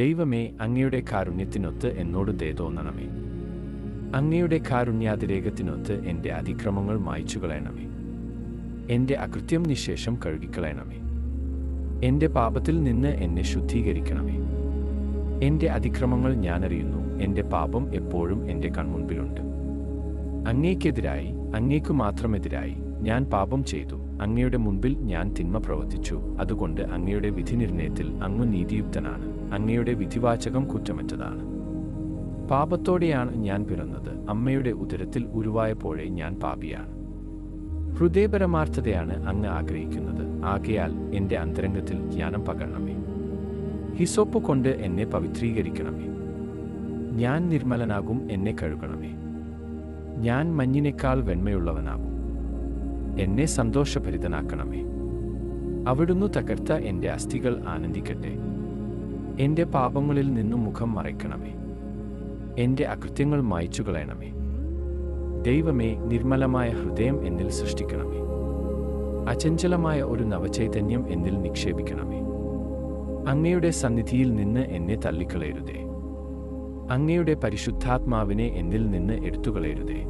ദൈവമേ അങ്ങയുടെ കാരുണ്യത്തിനൊത്ത് എന്നോട് ദയ തോന്നണമേ. അങ്ങയുടെ കാരുണ്യാതിരേകത്തിനൊത്ത് എന്റെ അതിക്രമങ്ങൾ മായ്ച്ചു കളയണമേ എന്റെ അകൃത്യം നിശേഷം കഴുകിക്കളയണമേ. എന്റെ പാപത്തിൽ നിന്ന് എന്നെ ശുദ്ധീകരിക്കണമേ. എന്റെ അതിക്രമങ്ങൾ ഞാനറിയുന്നു എന്റെ പാപം എപ്പോഴും എന്റെ കൺമുൻപിലുണ്ട്. അങ്ങേക്കെതിരായി അങ്ങേക്കു മാത്രമെതിരായി ഞാൻ പാപം ചെയ്തു. അങ്ങയുടെ മുൻപിൽ ഞാൻ തിന്മ പ്രവർത്തിച്ചു. അതുകൊണ്ട് അങ്ങയുടെ വിധിനിർണയത്തിൽ അങ്ങ് നീതിയുക്തനാണ്. അങ്ങയുടെ വിധിവാചകം കുറ്റമറ്റതാണ്. പാപത്തോടെയാണ് ഞാൻ പിറന്നത്. അമ്മയുടെ ഉദരത്തിൽ ഉരുവായപ്പോഴേ ഞാൻ പാപിയാണ്. ഹൃദയപരമാർത്ഥതയാണ് അങ്ങ് ആഗ്രഹിക്കുന്നത്. ആകയാൽ എന്റെ അന്തരംഗത്തിൽ ജ്ഞാനം പകരണമേ. ഹിസോപ്പ് കൊണ്ട് എന്നെ പവിത്രീകരിക്കണമേ. ഞാൻ നിർമ്മലനാകും എന്നെ കഴുകണമേ. ഞാൻ മഞ്ഞിനേക്കാൾ വെണ്മയുള്ളവനാകും. എന്നെ സന്തോഷഭരിതനാക്കണമേ. അവിടുന്ന് തകർത്ത എന്റെ അസ്ഥികൾ ആനന്ദിക്കട്ടെ. എന്റെ പാപങ്ങളിൽ നിന്നും മുഖം മറയ്ക്കണമേ. എന്റെ അകൃത്യങ്ങൾ മായ്ച്ചു കളയണമേ ദൈവമേ നിർമ്മലമായ ഹൃദയം എന്നിൽ സൃഷ്ടിക്കണമേ. അചഞ്ചലമായ ഒരു നവചൈതന്യം എന്നിൽ നിക്ഷേപിക്കണമേ. അങ്ങയുടെ സന്നിധിയിൽ നിന്ന് എന്നെ തള്ളിക്കളയരുതേ. അങ്ങയുടെ പരിശുദ്ധാത്മാവിനെ എന്നിൽ നിന്ന് എടുത്തുകളയരുതേ.